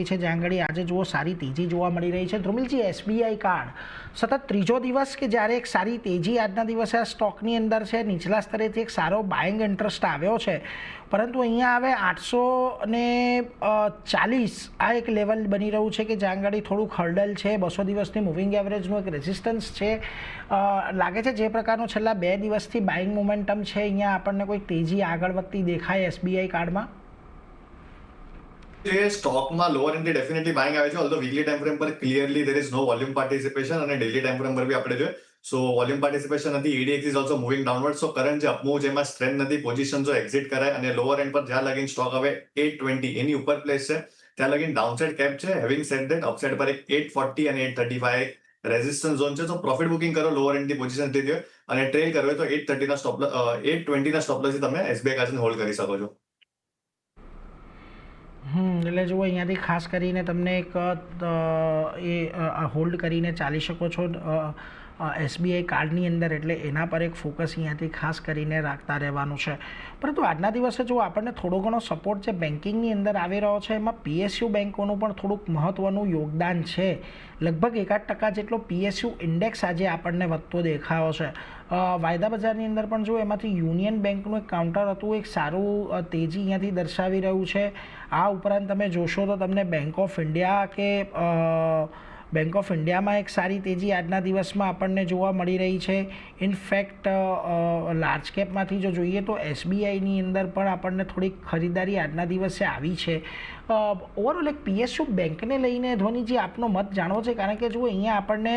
આવી છે આગળ આજે જુઓ સારી તેજી જોવા મળી રહી છે. ધ્રુમિલજી એસબીઆઈ કાર્ડ સતત ત્રીજો દિવસ કે જ્યારે એક સારી તેજી આજના દિવસે આ સ્ટોકની અંદર છે, નીચલા સ્તરેથી એક સારો બાઇંગ ઇન્ટરેસ્ટ આવ્યો છે. પરંતુ અહીંયા હવે આઠસો ને ચાલીસ આ એક લેવલ બની રહ્યું છે કે આગળ થોડુંક હર્ડલ છે. બસો દિવસની મૂવિંગ એવરેજનું એક રેઝિસ્ટન્સ છે. લાગે છે જે પ્રકારનું છેલ્લા બે દિવસથી બાઇંગ મોમેન્ટમ છે. અહીંયા આપણને કોઈ તેજી આગળ વધતી દેખાય એસબીઆઈ કાર્ડમાં જે સ્ટોકમાં લોઅર એન્ડથી ડેફિનેટલી બાઇંગ આવે છે ઓલ્ધો વીકલી ટાઈમ ફ્રેમ પર clearly there is no volume participation અને ડેલી ટાઈમ ફ્રેમ પર બી આપણે જોઈએ. સો વોલ્યુમ પાર્ટિસિપેશન નથી ADX is also moving downward so current જે અપમૂવ જેમાં સ્ટ્રેન્થ નથી પોઝિશન જો એક્ઝિટ કરાય અને લોઅર એન્ડ પર જ્યાં લગીન સ્ટોક હવે એટ ટ્વેન્ટી એની ઉપર પ્લેસ છે. ત્યાં લગીન ડાઉનસાઇડ કેપ છે. હેવિંગ સેટ દેટ અપસાઇડ પર એક એટ ફોર્ટી અને at thirty five resistance zone છે. તો પ્રોફિટ બુકિંગ કરો લોઅર એન્ડની પોઝિશન લીધી અને ટ્રેલ કરવે તો એટ થર્ટીના સ્ટોપ એટ ટ્વેન્ટીના સ્ટોપ લોસથી તમે એસબીઆઈ કાર્ડને હોલ્ડ કરી શકો છો. એટલે જુઓ અહીંયાથી ખાસ કરીને તમને એક એ હોલ્ડ કરીને ચાલી શકો છો એસબીઆઈ કાર્ડની અંદર એટલે એના પર એક ફોકસ અહીંયાથી ખાસ કરીને રાખતા રહેવાનું છે. પરંતુ આજના દિવસે જો આપણને થોડો ઘણો સપોર્ટ જે બેન્કિંગની અંદર આવી રહ્યો છે, એમાં પીએસયુ બેન્કોનું પણ થોડુંક મહત્ત્વનું યોગદાન છે. લગભગ એકાદ ટકા જેટલો પીએસયુ ઇન્ડેક્સ આજે આપણને વધતો દેખાયો છે. વાયદા બજારની અંદર પણ જો એમાંથી યુનિયન બેંકનું એક કાઉન્ટર હતું, એક સારું તેજી અહીંયાથી દર્શાવી રહ્યું છે. આ ઉપરાંત તમે જોશો તો તમને બેંક ઓફ ઇન્ડિયા કે બેંક ઓફ ઇન્ડિયામાં એક સારી તેજી આજના દિવસમાં આપણને જોવા મળી રહી છે. ઇનફેક્ટ લાર્જ કેપમાંથી જો જોઈએ તો એસબીઆઈની અંદર પણ આપણને થોડીક ખરીદારી આજના દિવસે આવી છે. ઓવરઓલ એક પીએસયુ બેંકને લઈને ધ્વનિજી આપનો મત જાણવો છે, કારણ કે જુઓ, અહીંયા આપણને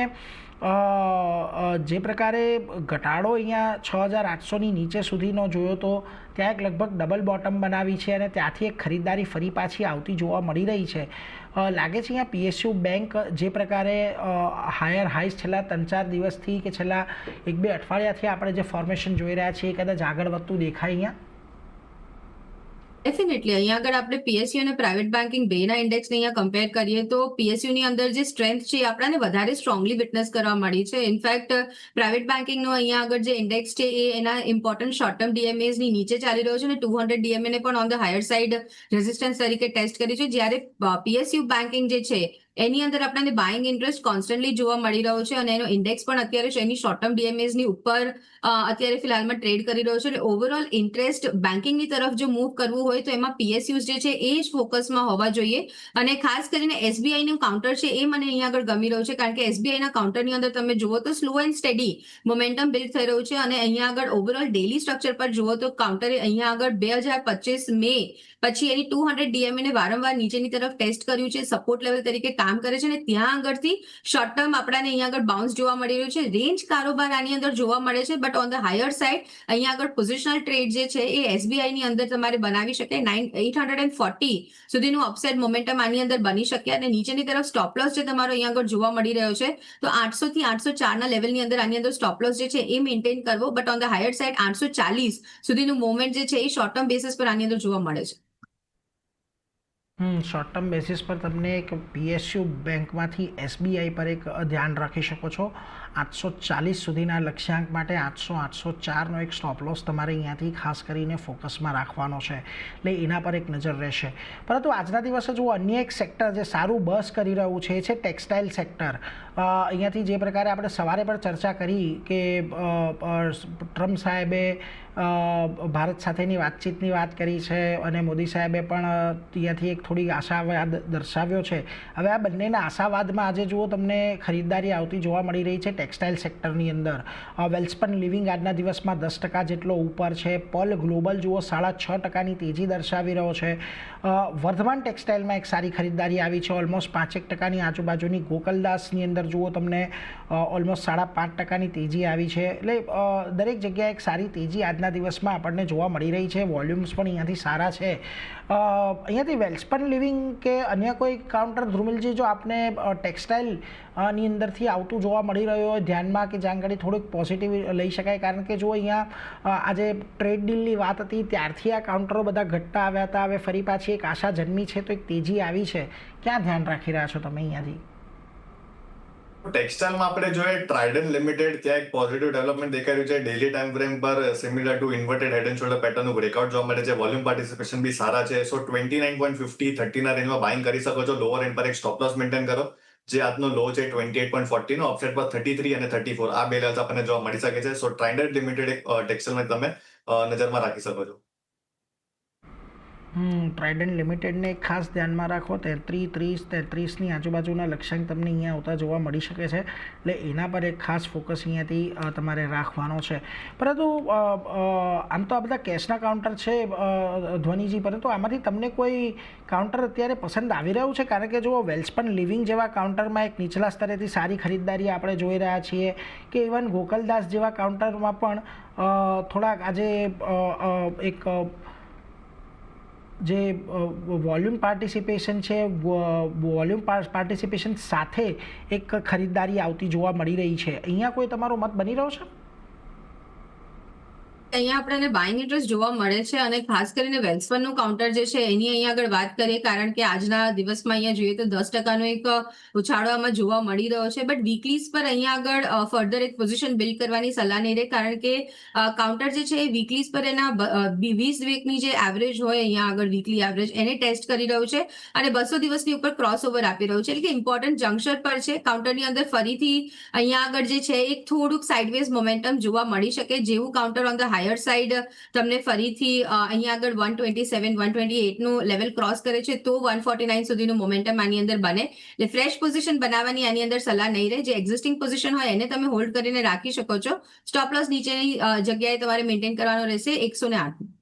જે પ્રકારે ઘટાડો અહીંયા છ હજાર આઠસોની નીચે સુધીનો જોયો તો ત્યાં એક લગભગ ડબલ બોટમ બનાવી છે અને ત્યાંથી એક ખરીદદારી ફરી પાછી આવતી જોવા મળી રહી છે. લાગે છે અહીંયા પીએસયુ બેંક જે પ્રકારે હાયર હાઈસ છેલ્લા ત્રણ ચાર દિવસથી કે છેલ્લા એક બે અઠવાડિયાથી આપણે જે ફોર્મેશન જોઈ રહ્યા છીએ કદાચ આગળ વધતું દેખાય અહીંયા? ડેફિનેટલી અહીંયા આગળ આપણે પીએસયુ અને પ્રાઇવેટ બેન્કિંગ બેના ઇન્ડેક્સને અહીંયા કમ્પેર કરીએ તો પીએસયુની અંદર જે સ્ટ્રેન્થ છે એ આપણને વધારે સ્ટ્રોંગલી વિટનેસ કરવા મળી છે. ઇનફેક્ટ પ્રાઇવેટ બેન્કિંગનો અહીંયા આગળ જે ઇન્ડેક્સ છે એ એના ઇમ્પોર્ટન્ટ શોર્ટ ટર્મ ડીએમએસની નીચે ચાલી રહ્યો છે અને ટુ હંડ્રેડ ડીએમએ ને પણ on the higher side resistance તરીકે ટેસ્ટ કરી છે. જ્યારે પીએસયુ બેન્કિંગ જે છે એની અંદર આપણને બાઇંગ ઇન્ટરેસ્ટ કોન્સ્ટન્ટલી જોવા મળી રહ્યો છે અને એનો ઇન્ડેક્સ પણ અત્યારે છે, એની શોર્ટ ટર્મ ડીએમએસની ઉપર અત્યારે ફિલહાલમાં ટ્રેડ કરી રહ્યો છે એટલે ઓવરઓલ ઇન્ટરેસ્ટ બેન્કિંગની તરફ જો મૂવ કરવું હોય તો એમાં પીએસયુઝ જે છે, એ જ ફોકસમાં હોવા જોઈએ. અને ખાસ કરીને એસબીઆઈ નું કાઉન્ટર છે, એ મને અહીંયા આગળ ગમી રહ્યું છે, કારણ કે એસબીઆઈ ના કાઉન્ટરની અંદર તમે જુઓ તો slow and steady momentum build થઈ રહ્યું છે અને અહીંયા આગળ ઓવરઓલ ડેલી સ્ટ્રક્ચર પર જુઓ તો કાઉન્ટરે અહીંયા આગળ બે હજાર પચીસ મે પછી એની ટુ હંડ્રેડ ડીએમએ ને વારંવાર નીચેની તરફ ટેસ્ટ કર્યું છે સપોર્ટ લેવલ તરીકે કામ કરે છે અને ત્યાં આગળથી શોર્ટ ટર્મ આપણાને અહીંયા આગળ બાઉન્સ જોવા મળી રહ્યું છે. રેન્જ કારોબાર આની અંદર જોવા મળે છે but on the higher side અહીંયા આગળ પોઝિશનલ ટ્રેડ જે છે એ એસબીઆઈ ની અંદર તમારે બનાવી શકે nine eight hundred and forty સુધીનું અપસાઇડ મોમેન્ટમ આની અંદર બની શકે અને નીચેની તરફ સ્ટોપ જે તમારો અહીંયા આગળ જોવા મળી રહ્યો છે, તો આઠસો થી આઠસો ચારના લેવલની અંદર આની અંદર સ્ટોપ લોસ જે છે એ મેન્ટેન કરવો but on the higher side આઠસો ચાલીસ સુધીનું મુવમેન્ટ જે છે એ શોર્ટ ટર્મ બેસિસ પર આની અંદર જોવા મળે છે. શોર્ટ ટર્મ બેસિસ પર તમને એક પીએસયુ બેંકમાંથી એસબીઆઈ પર એક ધ્યાન રાખી શકો છો. આઠસો ચાલીસ સુધીના લક્ષ્યાંક માટે આઠસો આઠસો ચારનો એક સ્ટોપ લોસ તમારે અહીંયાથી ખાસ કરીને ફોકસમાં રાખવાનો છે. એટલે એના પર એક નજર રહેશે. પરંતુ આજના દિવસે જો અન્ય એક સેક્ટર જે સારું બસ કરી રહ્યું છે, એ છે ટેક્સટાઇલ સેક્ટર અહીંયાથી જે પ્રકારે આપણે સવારે પણ ચર્ચા કરી કે ટ્રમ્પ સાહેબે ભારત સાથેની વાતચીતની વાત કરી છે અને મોદી સાહેબે પણ ત્યાંથી એક થોડી આશાવાદ દર્શાવ્યો છે. હવે આ બંનેના આશાવાદમાં આજે જુઓ તમને ખરીદદારી આવતી જોવા મળી રહી છે ટેક્સટાઇલ સેક્ટરની અંદર. વેલ્સપન લિવિંગ આજના દિવસમાં દસ ટકા જેટલો ઉપર છે. પલ ગ્લોબલ જુઓ સાડા છ ટકાની તેજી દર્શાવી રહ્યો છે. વર્ધમાન ટેક્સટાઇલમાં એક સારી ખરીદદારી આવી છે. ઓલમોસ્ટ પાંચેક ટકાની આજુબાજુની ગોકલદાસની અંદર જુઓ તમને ઓલમોસ્ટ સાડા પાંચ ટકાની તેજી આવી છે. એટલે દરેક જગ્યાએ એક સારી તેજી આજના દિવસમાં આપણને જોવા મળી રહી છે. વોલ્યુમ્સ પણ અહીંયાથી સારા છે. અહીંયાથી વેલ્સપન લિવિંગ કે અન્ય કોઈ કાઉન્ટર ધ્રુમિલજી, જો આપને ટેક્સટાઇલની અંદરથી આવતું જોવા મળી રહ્યું હોય, ધ્યાનમાં કે જ્યાં આગળ થોડુંક પોઝિટિવ લઈ શકાય. કારણ કે જો અહીંયા આજે ટ્રેડ ડીલની વાત હતી, ત્યારથી આ કાઉન્ટરો બધા ઘટતા આવ્યા હતા. હવે ફરી પાછી એક આશા જન્મી છે, તો એક તેજી આવી છે. ક્યાં ધ્યાન રાખી રહ્યા છો તમે અહીંયાથી? ટેક્સટાઇલમાં આપણે જોઈએ ટ્રાઇડન લિમિટેડ ત્યાં એક પોઝિટિવ ડેવલપમેન્ટ દેખાઈ રહ્યું છે. ડેલી ટાઈમ ફ્રેમ પર similar to inverted head and shoulder પેટર્નનું breakout જોવા મળે છે. વોલ્યુમ પાર્ટિસિપેશન બી સારા છે. So twenty nine point fifty થર્ટીના રેન્જમાં બાઇંગ કરી શકો છો. લોઅર એન્ડ પર એક સ્ટોપ લોસ મેન્ટેન કરો. જે આજનો લો છે ટ્વેન્ટી એટ પોઈન્ટ ફોર્ટીનો ઓફસેટ પર થર્ટી થ્રી અને થર્ટી ફોર આ બે લેવલ્સ આપણને જોવા મળી શકે છે. સો ટ્રાઇડન લિમિટેડ એક ટેક્સટાઇલમાં તમે નજરમાં રાખી શકો છો. ટ્રાઇડન્ટ લિમિટેડને ખાસ ધ્યાનમાં રાખો તેત્રીસ ત્રીસ, તેત્રીસની આજુબાજુના લક્ષ્યાંક તમને અહીંયા આવતા જોવા મળી શકે છે. એટલે એના પર એક ખાસ ફોકસ અહીંયાથી તમારે રાખવાનો છે. પરંતુ આમ તો આ બધા કેશના કાઉન્ટર છે ધ્વનિજી, પરંતુ આમાંથી તમને કોઈ કાઉન્ટર અત્યારે પસંદ આવી રહ્યું છે? કારણ કે જો વેલ્સપન લિવિંગ જેવા કાઉન્ટરમાં એક નીચલા સ્તરેથી સારી ખરીદદારી આપણે જોઈ રહ્યા છીએ કે ઇવન ગોકલદાસ જેવા કાઉન્ટરમાં પણ થોડાક આજે એક જે વોલ્યુમ પાર્ટિસિપેશન છે વોલ્યુમ પાર્ટિસિપેશન સાથે એક ખરીદદારી આવતી જોવા મળી રહી છે. અહીંયા કોઈ તમારો મત બની રહ્યો છે? અહીંયા આપણને બાઇંગ ઇન્ટરેસ્ટ જોવા મળે છે અને ખાસ કરીને વેલ્સફંડનું કાઉન્ટર જે છે, એની અહીંયા આગળ વાત કરીએ, કારણ કે આજના દિવસમાં અહીંયા જોઈએ તો દસ ટકાનો એક ઉછાળો આમાં જોવા મળી રહ્યો છે. બટ વીકલીઝ પર અહીંયા આગળ ફર્ધર એક પોઝિશન બિલ્ડ કરવાની સલાહ નહીં રહે, કારણ કે કાઉન્ટર જે છે એ વીકલીઝ પર એના વીસ વીકની જે એવરેજ હોય અહીંયા આગળ વીકલી એવરેજ એને ટેસ્ટ કરી રહ્યું છે અને બસો દિવસની ઉપર ક્રોસ ઓવર આપી રહ્યું છે. એટલે કે ઇમ્પોર્ટન્ટ જંક્શન પર છે કાઉન્ટરની અંદર ફરીથી અહીંયા આગળ જે છે એક થોડુંક સાઇડવેઝ મોમેન્ટમ જોવા મળી શકે, જેવું counter on the higher side તમને ફરીથી અહીંયા આગળ one twenty seven one twenty એટનું level cross કરે છે, તો વન ફોર્ટી નાઇન સુધીનું મોમેન્ટમ આની અંદર બને. એટલે ફ્રેશ પોઝિશન બનાવવાની આની અંદર સલાહ નહીં રહે. જે એક્ઝિસ્ટિંગ પોઝિશન હોય એને તમે હોલ્ડ કરીને રાખી શકો છો. સ્ટોપ લોસ નીચેની જગ્યાએ તમારે મેન્ટેન કરવાનો રહેશે એકસો ને આઠ.